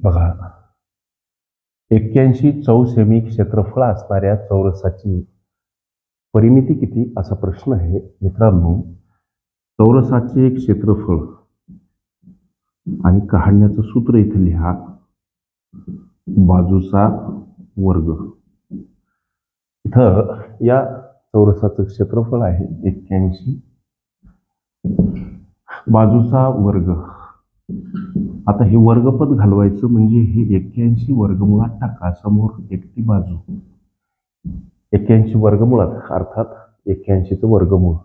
बघा. एक्क्याऐंशी चौसेमी क्षेत्रफळ असणाऱ्या चौरसाची परिमिती किती? असा प्रश्न आहे. मित्रांनो चौरसाचे क्षेत्रफळ आणि काढण्याचं सूत्र इथे लिहा. बाजूचा वर्ग. इथं या चौरसाचं क्षेत्रफळ आहे एक्क्याऐंशी. बाजूचा वर्ग. आता हे वर्गपद घालवायचं म्हणजे हे एक्क्याऐंशी वर्गमुळात टाका समोर एकटी बाजू. एक्क्याऐंशी वर्गमुळात अर्थात एक्क्याऐंशीचं वर्गमूळ.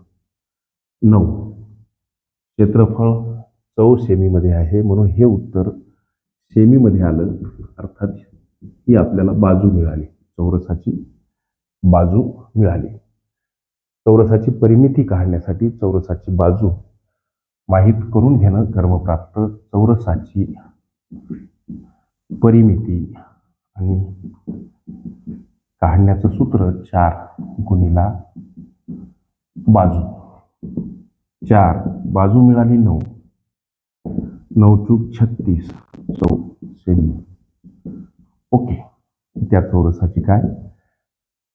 नऊ. क्षेत्रफळ चौ सेमीमध्ये आहे म्हणून हे उत्तर सेमीमध्ये आलं अर्थात ही आपल्याला बाजू मिळाली. चौरसाची बाजू मिळाली. चौरसाची परिमिती काढण्यासाठी चौरसाची बाजू माहीत करून घेणं कर्मप्राप्त चौरसाची परिमिती आणि काढण्याचं सूत्र चार गुणीला बाजू. चार बाजू मिळाली नऊ. नऊ चूक छत्तीस. चौ सेमी. ओके त्या चौरसाची काय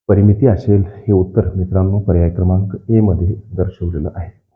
परिमिती असेल हे उत्तर मित्रांनो पर्याय क्रमांक ए मध्ये दर्शवलेलं आहे.